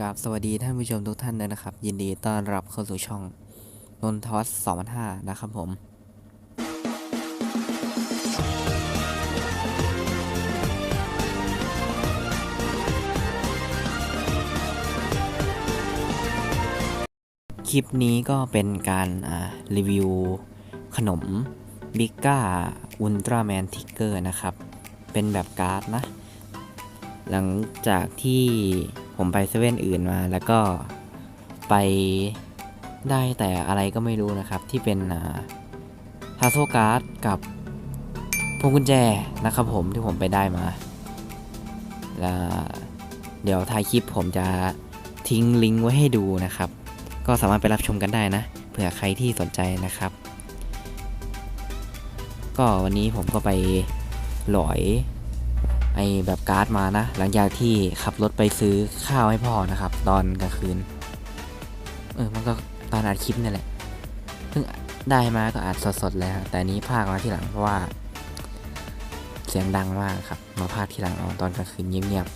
กับสวัสดีท่านผู้ชมทุกท่านเลยนะครับ ยินดีต้อนรับเข้าสู่ช่องนนทอส2005นะครับผม คลิปนี้ก็เป็นการรีวิวขนมบิก้าอุลตร้าแมนทิกเกอร์นะครับ เป็นแบบการ์ดนะ หลังจากที่ ผมไปเซเว่นอื่นมา แล้วก็ไปได้แต่อะไรก็ไม่รู้นะครับ ที่เป็นฮาโซการ์ดกับพวงกุญแจนะครับผมที่ผมไปได้มาแล้วเดี๋ยวท้ายคลิปผมจะทิ้งลิงก์ไว้ให้ดูนะครับ ก็สามารถไปรับชมกันได้นะ เผื่อใครที่สนใจนะครับ ก็วันนี้ผมก็ไปหลอย ไอแบบการ์ดมานะ หลังจากที่ขับรถไปซื้อข้าวให้พ่อนะครับ ตอนกลางคืน เออมันก็ตอนอัดคลิปนี่แหละเพิ่งได้มาก็อัดสดๆเลยครับแต่นนี้ภาคมาที่หลังเพราะว่า เสียงดังมากครับ มาภาคที่หลังเอาตอนกลางคืนเงียบ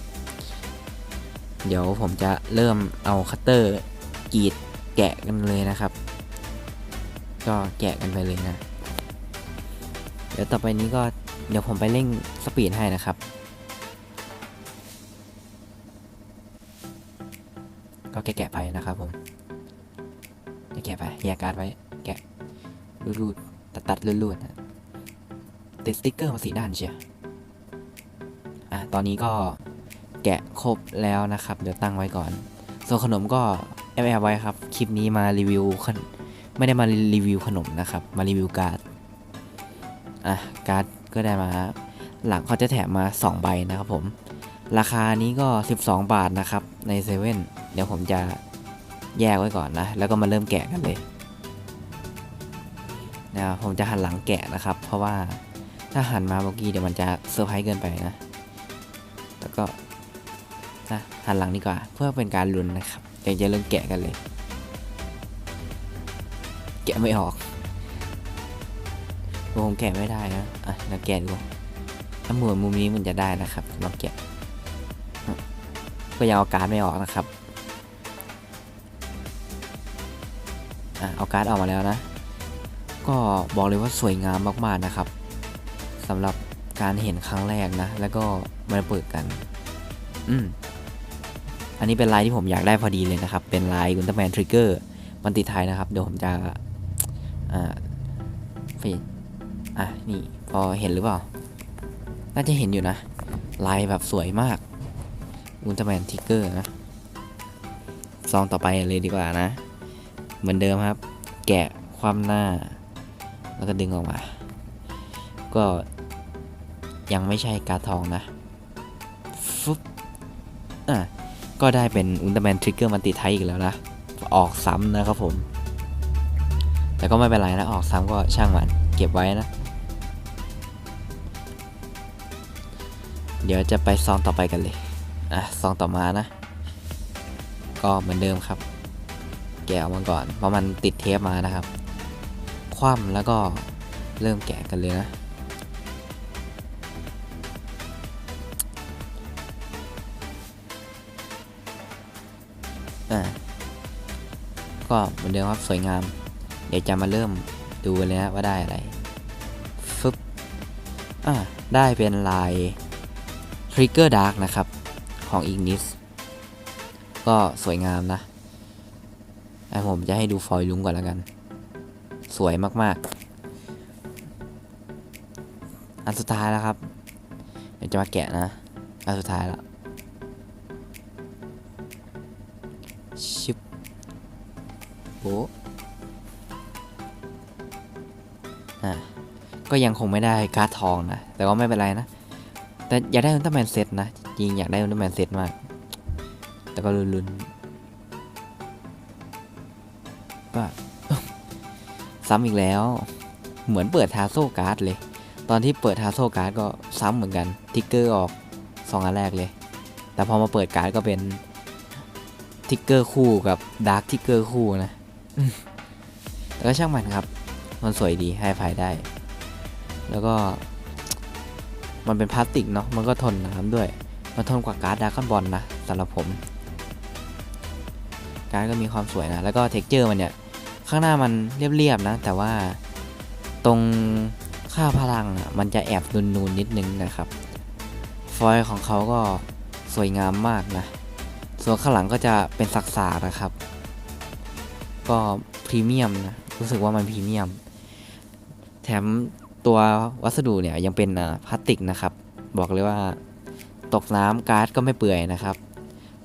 ๆเดี๋ยวผมจะเริ่มเอาคัตเตอร์กรีดแกะกันเลยนะครับ ก็แกะกันไปเลยนะ เดี๋ยวต่อไปนี้ก็เดี๋ยวผมไปเร่งสปีดให้นะครับ ก็แกะๆไปนะครับผมแกะไปแยกการ์ดไว้ แกะรูดๆตัดตัดๆรูดๆนะติดสติ๊กเกอร์มาสีด้านเชียวอะตอนนี้ก็แกะครบแล้วนะครับ เดี๋ยวตั้งไว้ก่อน ส่วนขนมก็แอบไว้ครับ คลิปนี้มารีวิวขนไม่ได้มารีวิวขนมนะครับ มารีวิวการ์ด อะ การ์ดก็ได้มา หลังเขาจะแถมมา 2 ใบนะครับผม ราคานี้ก็ 12 บาทนะครับในเซเว่นเดี๋ยวผมจะแยกไว้ก่อนนะ แล้วก็มาเริ่มแกะกันเลยนะผมจะหันหลังแกะนะครับ เพราะว่าถ้าหันมาเมื่อกี้เดี๋ยวมันจะเซอร์ไพรส์เกินไปนะ แล้วก็นะหันหลังดีกว่า เพื่อเป็นการลุ้นนะครับเดี๋ยวจะเริ่มแกะกันเลย แกะไม่ออกผมแกะไม่ได้นะอะเราแกะดูถ้าหมุนมุมนี้มันจะได้นะครับลองแกะ ก็ยังเอาการ์ดไม่ออกนะครับอะเอาการ์ดออกมาแล้วนะ ก็บอกเลยว่าสวยงามมากๆนะครับสำหรับการเห็นครั้งแรกนะ แล้วก็มาเปิดกัน อืม อันนี้เป็นลายที่ผมอยากได้พอดีเลยนะครับ เป็นลายอุลตร้าแมนทริกเกอร์มันติดไทยนะครับ เดี๋ยวผมจะ อ่าฟดอะ นี่ พอเห็นหรือเปล่า น่าจะเห็นอยู่นะ ลายแบบสวยมาก อุลตร้าแมนทิกเกอร์นะซองต่อไปเลยดีกว่านะ เหมือนเดิมครับ แกะความหน้า แล้วก็ดึงออกมา ก็ยังไม่ใช่การทองนะฟึบอะก็ได้เป็นอุลตร้าแมนทริกเกอร์มันติไทยอีกแล้วนะ ออกซ้ำนะครับผม แต่ก็ไม่เป็นไรนะ ออกซ้ำก็ช่างมัน เก็บไว้นะ เดี๋ยวจะไปซองต่อไปกันเลย อะซองต่อมานะ ก็เหมือนเดิมครับ แกะออกมาก่อน เพราะมันติดเทปมานะครับ คว่ำแล้วก็เริ่มแกะกันเลยนะ อะก็เหมือนเดิมครับสวยงาม เดี๋ยวจะมาเริ่มดูเลยนะว่าได้อะไรฟึบอะได้เป็นลาย Trigger Dark นะครับ ของ Ignis ก็สวยงามนะไอผมจะให้ดูฟอยลุงก่อนแล้วกัน สวยมากๆ อันสุดท้ายแล้วครับ เดี๋ยวจะมาแกะนะ อันสุดท้ายแล้วชิบโอ้อะก็ยังคงไม่ได้การ์ดทองนะ แต่ว่าไม่เป็นไรนะ แต่อยากได้อุลตร้าแมนเซตนะ จริงอยากได้อุลตร้าแมนเซตมาก แต่ก็ลุ้นๆว่าซ้ำอีกแล้ว เหมือนเปิดทาโซ่การ์ดเลย ตอนที่เปิดทาโซ่การ์ดก็ซ้ำเหมือนกัน ทิกเกอร์ออกสองอันแรกเลย แต่พอมาเปิดการ์ดก็เป็นทิกเกอร์คู่กับดาร์กทิกเกอร์คู่นะแต่ก็ช่างมันครับ มันสวยดีให้ภายได้ แล้วก็มันเป็นพลาสติกเนาะ มันก็ทนน้ำด้วย มันทนกว่าการ์ดดาร์คอนบอลนะสำหรับผม การ์ดก็มีความสวยนะ แล้วก็เท็กเจอร์มันเนี่ย ข้างหน้ามันเรียบๆนะ แต่ว่าตรงค่าพลังอะมันจะแอบนูนๆนิดนึงนะครับ ฟอยล์ของเขาก็สวยงามมากนะ ส่วนข้างหลังก็จะเป็นสักสานะครับ ก็พรีเมียมนะ รู้สึกว่ามันพรีเมียม แถมตัววัสดุเนี่ยยังเป็นพลาสติกนะครับ บอกเลยว่า ตกน้ำการ์ดก็ไม่เปื่อยนะครับ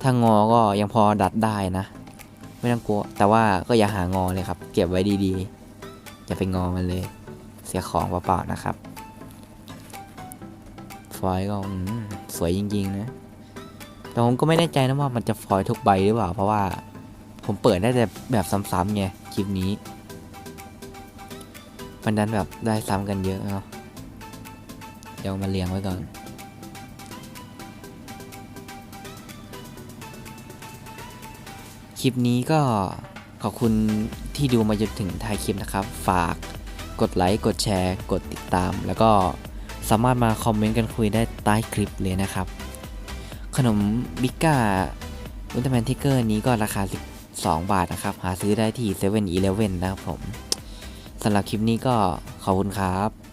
ถ้างอก็ยังพอดัดได้นะ ไม่ต้องกลัว แต่ว่าก็อย่าหางอเลยครับ เก็บไว้ดีๆ อย่าไปงอมันเลย เสียของเปล่าๆนะครับ ฟอยก็สวยจริงๆนะ แต่ผมก็ไม่แน่ใจนะว่ามันจะฟอยทุกใบหรือเปล่า เพราะว่าผมเปิดได้แต่แบบซ้ำๆไงคลิปนี้มันดันแบบได้ซ้ำกันเยอะเนาะเดี๋ยวมาเรียงไว้ก่อน คลิปนี้ก็ขอบคุณที่ดูมาจนถึงท้ายคลิปนะครับ ฝากกดไลค์ กดแชร์ กดติดตาม แล้วก็สามารถมาคอมเมนต์กันคุยได้ใต้คลิปเลยนะครับ ขนมบิก้าอุลตร้าแมนทิกเกอร์นี้ก็ราคา 12 บาทนะครับ หาซื้อได้ที่7 e เ e ่ e นะครับผมสำหรับคลิปนี้ก็ขอบคุณครับ